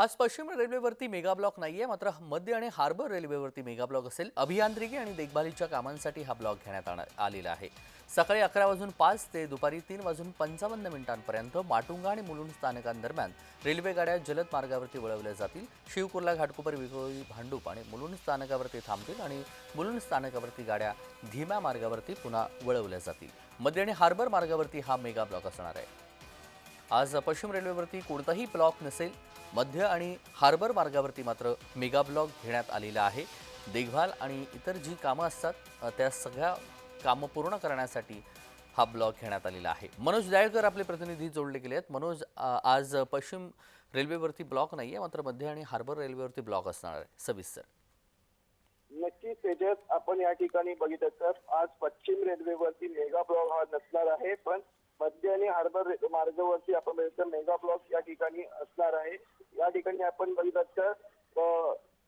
आज पश्चिम रेल्वेवरती mega block आहे मात्र मध्य आणि हार्बर रेल्वेवरती मेगा ब्लॉक असेल. अभियांत्रिकी आणि देखभालीच्या कामांसाठी हा ब्लॉक घेण्यात आण- आलेला आहे. सकाळी अकरा वाजून पाच ते दुपारी तीन वाजून पंचावन्न मिनिटांपर्यंत माटुंगा आणि मुलुंड स्थानकांदरम्यान रेल्वे गाड्या जलद मार्गावरती वळवल्या जातील. शिवकुर्ला घाटकोपर विक्रोळी भांडूप आणि मुलुंड स्थानकावरती थांबतील आणि मुलुंड स्थानकावरती गाड्या धीम्या मार्गावरती पुन्हा वळवल्या जातील. मध्य आणि हार्बर मार्गावरती हा मेगा ब्लॉक असणार आहे. आज पश्चिम रेल्वेवरती कोणताही ब्लॉक नसेल मध्य आणि हार्बर मार्गावरती मात्र मेगा ब्लॉक घेण्यात आलेला आहे. देखभाल आणि इतर जी कामं असतात त्या सगळ्या कामं पूर्ण करण्यासाठी हा ब्लॉक घेण्यात आलेला आहे. मनोज दयाळकर आपले प्रतिनिधी जोडले गेले आहेत. मनोज आज पश्चिम रेल्वेवरती ब्लॉक नाही आहे मात्र मध्य आणि हार्बर रेल्वेवरती ब्लॉक असणार आहे. सविस्तर. नक्कीच तेजस आपण या ठिकाणी बघितलं तर आज पश्चिम रेल्वेवरती मेगा ब्लॉक हा नसणार आहे पण मध्य आणि हार्बर मार्गावरती आपण बघितलं मेगा ब्लॉक या ठिकाणी असणार आहे. या ठिकाणी आपण बघितलं तर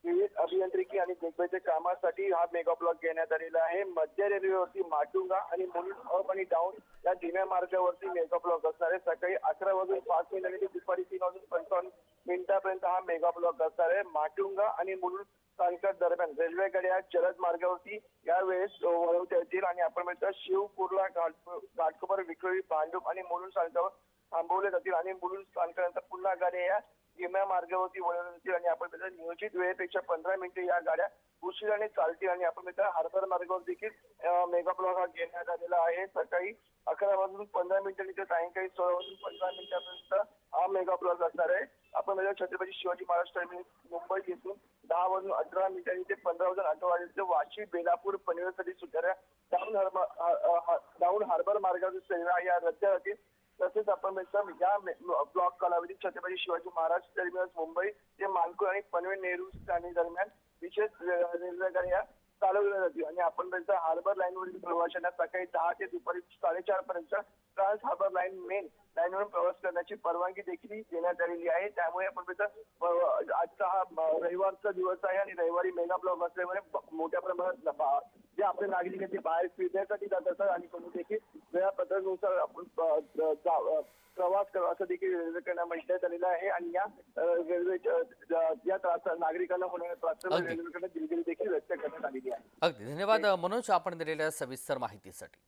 विविध अभियांत्रिकी आणि देखभालच्या कामासाठी हा मेगा ब्लॉक घेण्यात आलेला आहे. मध्य रेल्वेवरती माटुंगा आणि मुलुंड अप आणि डाऊन या धीम्या मार्गावरती मेगा ब्लॉक असणार आहे. सकाळी अकरा वाजून पाच मिनिटांनी दुपारी तीन वाजून पंचावन्न मिनिटापर्यंत हा मेगा ब्लॉक असणार आहे. माटुंगा आणि मुलुंड स्थानकात दरम्यान रेल्वे गाड्या जलद मार्गावरती यावेळेस वळवता येतील आणि आपण म्हणतो शिव कुर्ला घाट घाटकोपर विक्रोळी भांडूप आणि मुलुंड स्थानकावर थांबवले जातील आणि मुलुंड स्थानकानंतर पुन्हा गाड्या या धीम्या मार्गावरती वळवल्या जातील आणि आपण म्हणतो नियोजित वेळेपेक्षा पंधरा मिनिटे या गाड्या उशिराने चालतील आणि आपण मित्र हार्बर मार्गावर देखील मेगा ब्लॉक हा घेण्यात आलेला आहे. सकाळी अकरा वाजून पंधरा मिनिटांनी ते सायंकाळी सोळा वाजून पंधरा मिनिटापर्यंत हा मेगा ब्लॉक असणार आहे. आपण म्हणजे छत्रपती शिवाजी महाराज टर्मिनस मुंबई येथून दहा वाजून अठरा मिनिटांनी ते पंधरा वाजून अठरा वाजेपर्यंत वाशी बेलापूर पनवेलसाठी सुटणाऱ्या डाऊन हार्बर डाऊन हार्बर मार्गावरील सेवा या रद्द राहतील तसेच आपण या ब्लॉक कालावधीत छत्रपती शिवाजी महाराज टर्मिनस मुंबई ते मानकुर आणि पनवेल नेहरू स्थानी दरम्यान विशेष रेल्वेगाड्या चालवल्या जातील. आणि आपण म्हणतो हार्बर लाईनवरील प्रवाशांना सकाळी दहा ते दुपारी साडेचार पर्यंत ट्रान्स हार्बर लाईन मेन लाईनवरून प्रवास करण्याची परवानगी देखील देण्यात आलेली आहे. त्यामुळे आपण म्हणतो आजचा हा रविवारचा दिवस आहे आणि रविवारी मेगा ब्लॉक असल्यामुळे मोठ्या प्रमाणात जे आपले नागरिक आहेत ते बाहेर फिरण्यासाठी जात असतात आणि कोणी देखील वेळापत्रकानुसार आपण जा- प्रवास करा असं देखील रेल्वेकडनं म्हणण्यात आलेलं आहे. आणि या रेल्वेच्या या त्रास नागरिकांना होणाऱ्या त्रास. रेल्वेकडनं दिलगिरी देखील व्यक्त करण्यात आलेली आहे. अगदी. धन्यवाद मनोज आपण दिलेल्या सविस्तर माहितीसाठी.